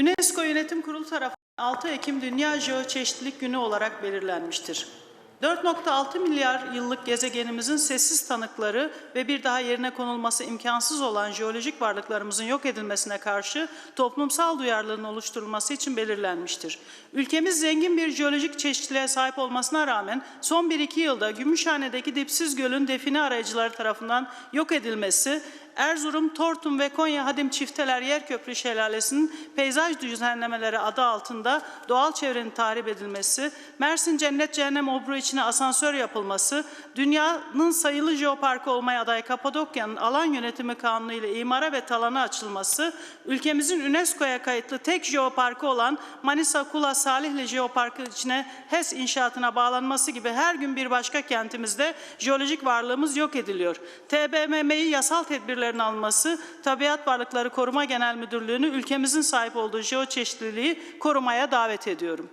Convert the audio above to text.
UNESCO Yönetim Kurulu tarafından 6 Ekim Dünya Jeoçeşitlilik Günü olarak belirlenmiştir. 4.6 milyar yıllık gezegenimizin sessiz tanıkları ve bir daha yerine konulması imkansız olan jeolojik varlıklarımızın yok edilmesine karşı toplumsal duyarlılığın oluşturulması için belirlenmiştir. Ülkemiz zengin bir jeolojik çeşitliliğe sahip olmasına rağmen son 1-2 yılda Gümüşhane'deki dipsiz gölün define arayıcıları tarafından yok edilmesi Erzurum, Tortum ve Konya Hadim Çifteler Yerköprü Şelalesi'nin peyzaj düzenlemeleri adı altında doğal çevrenin tahrip edilmesi, Mersin Cennet Cehennem Obru içine asansör yapılması, dünyanın sayılı jeoparkı olmaya aday Kapadokya'nın alan yönetimi kanunu ile imara ve talana açılması, ülkemizin UNESCO'ya kayıtlı tek jeoparkı olan Manisa Kula Salihli Jeoparkı içine HES inşaatına bağlanması gibi her gün bir başka kentimizde jeolojik varlığımız yok ediliyor. TBMM'yi yasal tedbirlerin alması, Tabiat Varlıkları Koruma Genel Müdürlüğü'nü ülkemizin sahip olduğu jeoçeşitliliği korumaya davet ediyorum.